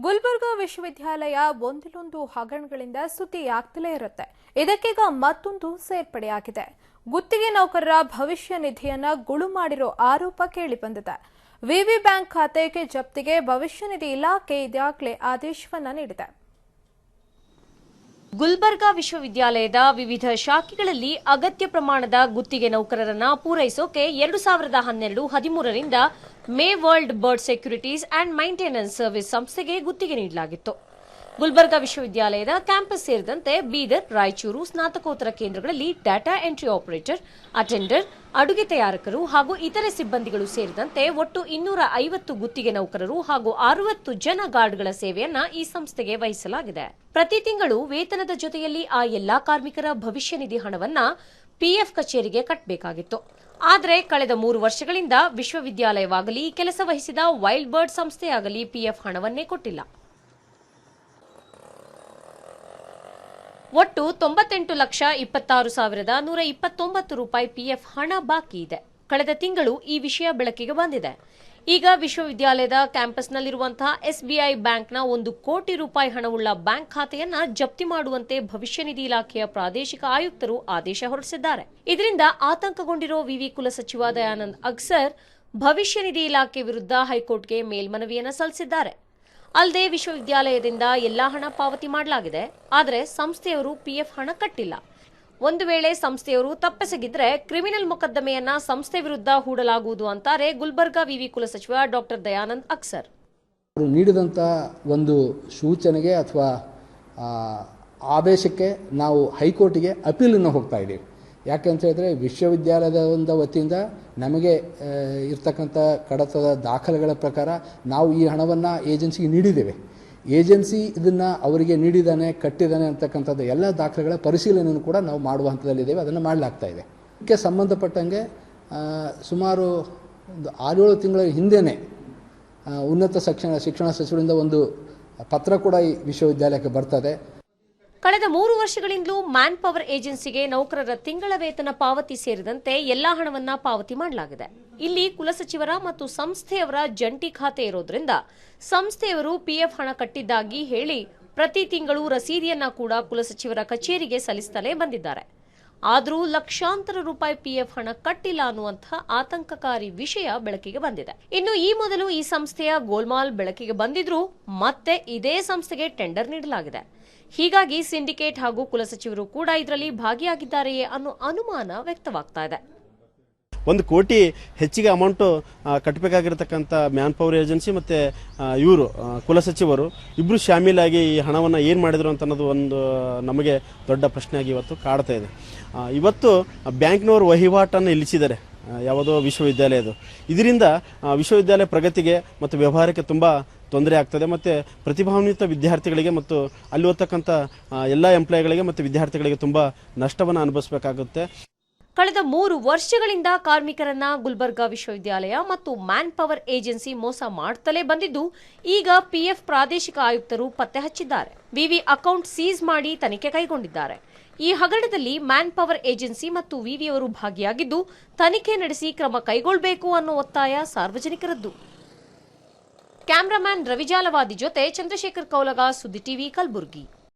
ಗುಲ್ಬರ್ಗಾ ವಿಶ್ವವಿದ್ಯಾಲಯ ಒಂದಿಲೊಂದು ಹಗರಣಗಳಿಂದ ಸುದ್ದಿಯಾಗ್ತಲೇ ಇರುತ್ತೆ. ಇದಕ್ಕೀಗ ಮತ್ತೊಂದು ಸೇರ್ಪಡೆಯಾಗಿದೆ. ಗುತ್ತಿಗೆ ನೌಕರರ ಭವಿಷ್ಯ ನಿಧಿಯನ್ನ ಗುಳು ಮಾಡಿರೋ ಆರೋಪ ಕೇಳಿಬಂದಿದೆ. ವಿವಿ ಬ್ಯಾಂಕ್ ಖಾತೆಗೆ ಜಪ್ತಿಗೆ ಭವಿಷ್ಯ ನಿಧಿ ಇಲಾಖೆ ಇದಾಗಲೇ ಆದೇಶವನ್ನ ನೀಡಿದೆ. ಗುಲ್ಬರ್ಗಾ ವಿಶ್ವವಿದ್ಯಾಲಯದ ವಿವಿಧ ಶಾಖೆಗಳಲ್ಲಿ ಅಗತ್ಯ ಪ್ರಮಾಣದ ಗುತ್ತಿಗೆ ನೌಕರರನ್ನ ಪೂರೈಸೋಕೆ ಎರಡು ಸಾವಿರದ ಹನ್ನೆರಡು ಹದಿಮೂರರಿಂದ May world bird securities and maintenance service ಸಂಸ್ಥೆಗೆ ಗುತ್ತಿಗೆ ನೀಡಲಾಗಿತ್ತು. ಗುಲ್ಬರ್ಗಾ ವಿಶ್ವವಿದ್ಯಾಲಯದ ಕ್ಯಾಂಪಸ್ ಸೇರಿದಂತೆ ಬೀದರ್, ರಾಯಚೂರು ಸ್ನಾತಕೋತ್ತರ ಕೇಂದ್ರಗಳಲ್ಲಿ ಡಾಟಾ ಎಂಟ್ರಿ ಆಪರೇಟರ್, ಅಟೆಂಡರ್, ಅಡುಗೆ ತಯಾರಕರು ಹಾಗೂ ಇತರೆ ಸಿಬ್ಬಂದಿಗಳು ಸೇರಿದಂತೆ ಒಟ್ಟು ಇನ್ನೂರ ಐವತ್ತು ಗುತ್ತಿಗೆ ನೌಕರರು ಹಾಗೂ ಅರವತ್ತು ಜನ ಗಾರ್ಡ್ಗಳ ಸೇವೆಯನ್ನ ಈ ಸಂಸ್ಥೆಗೆ ವಹಿಸಲಾಗಿದೆ. ಪ್ರತಿ ತಿಂಗಳು ವೇತನದ ಜೊತೆಯಲ್ಲಿ ಆ ಎಲ್ಲಾ ಕಾರ್ಮಿಕರ ಭವಿಷ್ಯ ನಿಧಿ ಹಣವನ್ನ ಪಿಎಫ್ ಕಚೇರಿಗೆ ಕಟ್ಟಬೇಕಾಗಿತ್ತು ಆದರೆ ಕಳೆದ ಮೂರು ವರ್ಷಗಳಿಂದ ವಿಶ್ವವಿದ್ಯಾಲಯವಾಗಲಿ, ಕೆಲಸ ವಹಿಸಿದ ವೈಲ್ಡ್ ಬರ್ಡ್ ಸಂಸ್ಥೆಯಾಗಲಿ ಪಿಎಫ್ ಹಣವನ್ನೇ ಕೊಟ್ಟಿಲ್ಲ. ಒಟ್ಟು ತೊಂಬತ್ತೆಂಟು ಲಕ್ಷ ಇಪ್ಪತ್ತಾರು ಸಾವಿರದ ನೂರ ಇಪ್ಪತ್ತೊಂಬತ್ತು ರೂಪಾಯಿ ಪಿಎಫ್ ಹಣ ಬಾಕಿ ಇದೆ. ಕಳೆದ ತಿಂಗಳು ಈ ವಿಷಯ ಬೆಳಕಿಗೆ ಬಂದಿದೆ. ಈಗ ವಿಶ್ವವಿದ್ಯಾಲಯದ ಕ್ಯಾಂಪಸ್ನಲ್ಲಿರುವಂತಹ ಎಸ್ಬಿಐ ಬ್ಯಾಂಕ್ನ ಒಂದು ಕೋಟಿ ರೂಪಾಯಿ ಹಣವುಳ್ಳ ಬ್ಯಾಂಕ್ ಖಾತೆಯನ್ನ ಜಪ್ತಿ ಮಾಡುವಂತೆ ಭವಿಷ್ಯ ನಿಧಿ ಇಲಾಖೆಯ ಪ್ರಾದೇಶಿಕ ಆಯುಕ್ತರು ಆದೇಶ ಹೊರಡಿಸಿದ್ದಾರೆ. ಇದರಿಂದ ಆತಂಕಗೊಂಡಿರೋ ವಿವಿ ಕುಲಸಚಿವ ದಯಾನಂದ್ ಅಗ್ಸರ್ ಭವಿಷ್ಯ ನಿಧಿ ಇಲಾಖೆ ವಿರುದ್ಧ ಹೈಕೋರ್ಟ್ಗೆ ಮೇಲ್ಮನವಿಯನ್ನು ಸಲ್ಲಿಸಿದ್ದಾರೆ. ಅಲ್ಲದೆ ವಿಶ್ವವಿದ್ಯಾಲಯದಿಂದ ಎಲ್ಲಾ ಹಣ ಪಾವತಿ ಮಾಡಲಾಗಿದೆ. ಆದರೆ ಸಂಸ್ಥೆಯವರು ಪಿಎಫ್ ಹಣ ಕಟ್ಟಿಲ್ಲ. ಒಂದು ವೇಳೆ ಸಂಸ್ಥೆಯವರು ತಪ್ಪೆಸಗಿದ್ರೆ ಕ್ರಿಮಿನಲ್ ಮೊಕದ್ದಮೆಯನ್ನ ಸಂಸ್ಥೆ ವಿರುದ್ಧ ಹೂಡಲಾಗುವುದು ಅಂತಾರೆ ಗುಲ್ಬರ್ಗಾ ವಿವಿ ಕುಲಸಚಿವ ಡಾಕ್ಟರ್ ದಯಾನಂದ್ ಅಕ್ಸರ್. ಅವರು ನೀಡಿದಂಥ ಒಂದು ಸೂಚನೆಗೆ ಅಥವಾ ಆದೇಶಕ್ಕೆ ನಾವು ಹೈಕೋರ್ಟಿಗೆ ಅಪೀಲನ್ನು ಹೋಗ್ತಾ ಇದ್ದೀವಿ. ಯಾಕಂತ ಹೇಳಿದ್ರೆ ವಿಶ್ವವಿದ್ಯಾಲಯದ ವತಿಯಿಂದ ನಮಗೆ ಇರ್ತಕ್ಕಂಥ ಕಡತದ ದಾಖಲೆಗಳ ಪ್ರಕಾರ ನಾವು ಈ ಹಣವನ್ನು ಏಜೆನ್ಸಿಗೆ ನೀಡಿದ್ದೇವೆ. ಏಜೆನ್ಸಿ ಇದನ್ನು ಅವರಿಗೆ ನೀಡಿದ್ದಾನೆ, ಕಟ್ಟಿದ್ದಾನೆ ಅಂತಕ್ಕಂಥದ್ದು ಎಲ್ಲ ದಾಖಲೆಗಳ ಪರಿಶೀಲನೆಯನ್ನು ಕೂಡ ನಾವು ಮಾಡುವ ಹಂತದಲ್ಲಿದ್ದೇವೆ, ಅದನ್ನು ಮಾಡಲಾಗ್ತಾ ಇದೆ. ಇದಕ್ಕೆ ಸಂಬಂಧಪಟ್ಟಂಗೆ ಸುಮಾರು ಒಂದು ಆರೇಳು ತಿಂಗಳ ಹಿಂದೆಯೇ ಉನ್ನತ ಶಿಕ್ಷಣ ಶಿಕ್ಷಣ ಸಚಿವರಿಂದ ಒಂದು ಪತ್ರ ಕೂಡ ಈ ವಿಶ್ವವಿದ್ಯಾಲಯಕ್ಕೆ ಬರ್ತದೆ. ಕಳೆದ ಮೂರು ವರ್ಷಗಳಿಂದಲೂ ಮ್ಯಾನ್ ಪವರ್ ಏಜೆನ್ಸಿಗೆ ನೌಕರರ ತಿಂಗಳ ವೇತನ ಪಾವತಿ ಸೇರಿದಂತೆ ಎಲ್ಲಾ ಹಣವನ್ನ ಪಾವತಿ ಮಾಡಲಾಗಿದೆ. ಇಲ್ಲಿ ಕುಲಸಚಿವರ ಮತ್ತು ಸಂಸ್ಥೆಯವರ ಜಂಟಿ ಖಾತೆ ಇರೋದ್ರಿಂದ ಸಂಸ್ಥೆಯವರು ಪಿಎಫ್ ಹಣ ಕಟ್ಟಿದ್ದಾಗಿ ಹೇಳಿ ಪ್ರತಿ ತಿಂಗಳು ರಸೀದಿಯನ್ನ ಕೂಡ ಕುಲಸಚಿವರ ಕಚೇರಿಗೆ ಸಲ್ಲಿಸುತ್ತಲೇ ಬಂದಿದ್ದಾರೆ. ಆದರೂ ಲಕ್ಷಾಂತರ ರೂಪಾಯಿ ಪಿಎಫ್ ಹಣ ಕಟ್ಟಿಲ್ಲ ಅನ್ನುವಂತಹ ಆತಂಕಕಾರಿ ವಿಷಯ ಬೆಳಕಿಗೆ ಬಂದಿದೆ. ಇನ್ನು ಈ ಮೊದಲು ಈ ಸಂಸ್ಥೆಯ ಗೋಲ್ಮಾಲ್ ಬೆಳಕಿಗೆ ಬಂದಿದ್ರೂ ಮತ್ತೆ ಇದೇ ಸಂಸ್ಥೆಗೆ ಟೆಂಡರ್ ನೀಡಲಾಗಿದೆ. ಹೀಗಾಗಿ ಸಿಂಡಿಕೇಟ್ ಹಾಗೂ ಕುಲಸಚಿವರು ಕೂಡ ಇದರಲ್ಲಿ ಭಾಗಿಯಾಗಿದ್ದಾರೆಯೇ ಅನ್ನೋ ಅನುಮಾನ ವ್ಯಕ್ತವಾಗ್ತಾ ಇದೆ. ಒಂದು ಕೋಟಿ ಹೆಚ್ಚಿಗೆ ಅಮೌಂಟು ಕಟ್ಟಬೇಕಾಗಿರ್ತಕ್ಕಂಥ ಮ್ಯಾನ್ ಪವರ್ ಏಜೆನ್ಸಿ ಮತ್ತು ಇವರು ಕುಲಸಚಿವರು ಇಬ್ಬರು ಶಾಮೀಲಾಗಿ ಈ ಹಣವನ್ನು ಏನು ಮಾಡಿದರು ಅಂತ ಅನ್ನೋದು ಒಂದು ನಮಗೆ ದೊಡ್ಡ ಪ್ರಶ್ನೆಯಾಗಿ ಇವತ್ತು ಕಾಡ್ತಾ ಇದೆ. ಇವತ್ತು ಬ್ಯಾಂಕ್ನವರು ವಹಿವಾಟನ್ನು ನಿಲ್ಲಿಸಿದ್ದಾರೆ ಆ, ವಿಶ್ವವಿದ್ಯಾಲಯ ಅದು. ಇದರಿಂದ ವಿಶ್ವವಿದ್ಯಾಲಯ ಪ್ರಗತಿಗೆ ಮತ್ತು ವ್ಯವಹಾರಕ್ಕೆ ತುಂಬ ತೊಂದರೆ ಆಗ್ತದೆ ಮತ್ತು ಪ್ರತಿಭಾನ್ವಿತ ವಿದ್ಯಾರ್ಥಿಗಳಿಗೆ ಮತ್ತು ಅಲ್ಲಿ ಓದ್ತಕ್ಕಂಥ ಎಲ್ಲ ಎಂಪ್ಲಾಯ್ಗಳಿಗೆ ಮತ್ತು ವಿದ್ಯಾರ್ಥಿಗಳಿಗೆ ತುಂಬ ನಷ್ಟವನ್ನು ಅನುಭವಿಸಬೇಕಾಗುತ್ತೆ. ಕಳೆದ ಮೂರು ವರ್ಷಗಳಿಂದ ಕಾರ್ಮಿಕರನ್ನ ಗುಲ್ಬರ್ಗಾ ವಿಶ್ವವಿದ್ಯಾಲಯ ಮತ್ತು ಮ್ಯಾನ್ ಪವರ್ ಏಜೆನ್ಸಿ ಮೋಸ ಮಾಡುತ್ತಲೇ ಬಂದಿದ್ದು, ಈಗ ಪಿಎಫ್ ಪ್ರಾದೇಶಿಕ ಆಯುಕ್ತರು ಪತ್ತೆ ಹಚ್ಚಿದ್ದಾರೆ. ವಿವಿ ಅಕೌಂಟ್ ಸೀಸ್ ಮಾಡಿ ತನಿಖೆ ಕೈಗೊಂಡಿದ್ದಾರೆ. ಈ ಹಗರಣದಲ್ಲಿ ಮ್ಯಾನ್ ಪವರ್ ಏಜೆನ್ಸಿ ಮತ್ತು ವಿವಿಯವರು ಭಾಗಿಯಾಗಿದ್ದು, ತನಿಖೆ ನಡೆಸಿ ಕ್ರಮ ಕೈಗೊಳ್ಳಬೇಕು ಅನ್ನೋ ಒತ್ತಾಯ ಸಾರ್ವಜನಿಕರದ್ದು. ಕ್ಯಾಮರಾಮ್ಯಾನ್ ರವಿಜಾಲವಾದಿ ಜೊತೆ ಚಂದ್ರಶೇಖರ್ ಕೌಲಗ ಸುದ್ದಿ ಟಿವಿ ಕಲಬುರಗಿ.